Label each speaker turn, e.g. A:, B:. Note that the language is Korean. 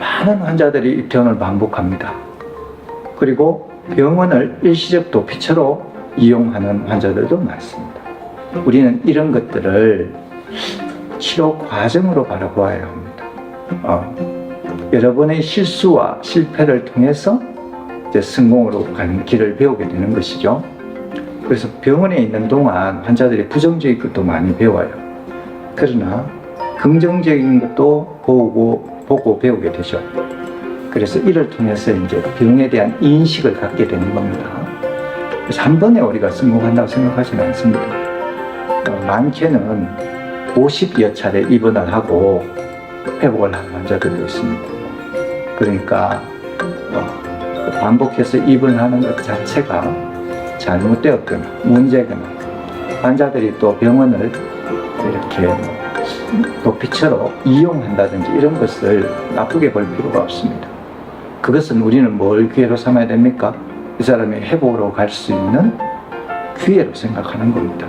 A: 많은 환자들이 입원을 반복합니다. 그리고 병원을 일시적 도피처로 이용하는 환자들도 많습니다. 우리는 이런 것들을 치료 과정으로 바라보아야 합니다. 어, 여러분의 실수와 실패를 통해서 이제 성공으로 가는 길을 배우게 되는 것이죠. 그래서 병원에 있는 동안 환자들이 부정적인 것도 많이 배워요. 그러나 긍정적인 것도 보고, 보고 배우게 되죠. 그래서 이를 통해서 이제 병에 대한 인식을 갖게 되는 겁니다. 그래서 한 번에 우리가 성공한다고 생각하지는 않습니다. 어, 많게는 50여 차례 입원을 하고 회복을 하는 환자들도 있습니다. 그러니까 어, 반복해서 입원하는 것 자체가 잘못되었거나 문제거나 환자들이 또 병원을 이렇게 뭐 도피처로 이용한다든지 이런 것을 나쁘게 볼 필요가 없습니다. 그것은 우리는 뭘 기회로 삼아야 됩니까? 이 사람이 회복으로 갈 수 있는 기회로 생각하는 겁니다.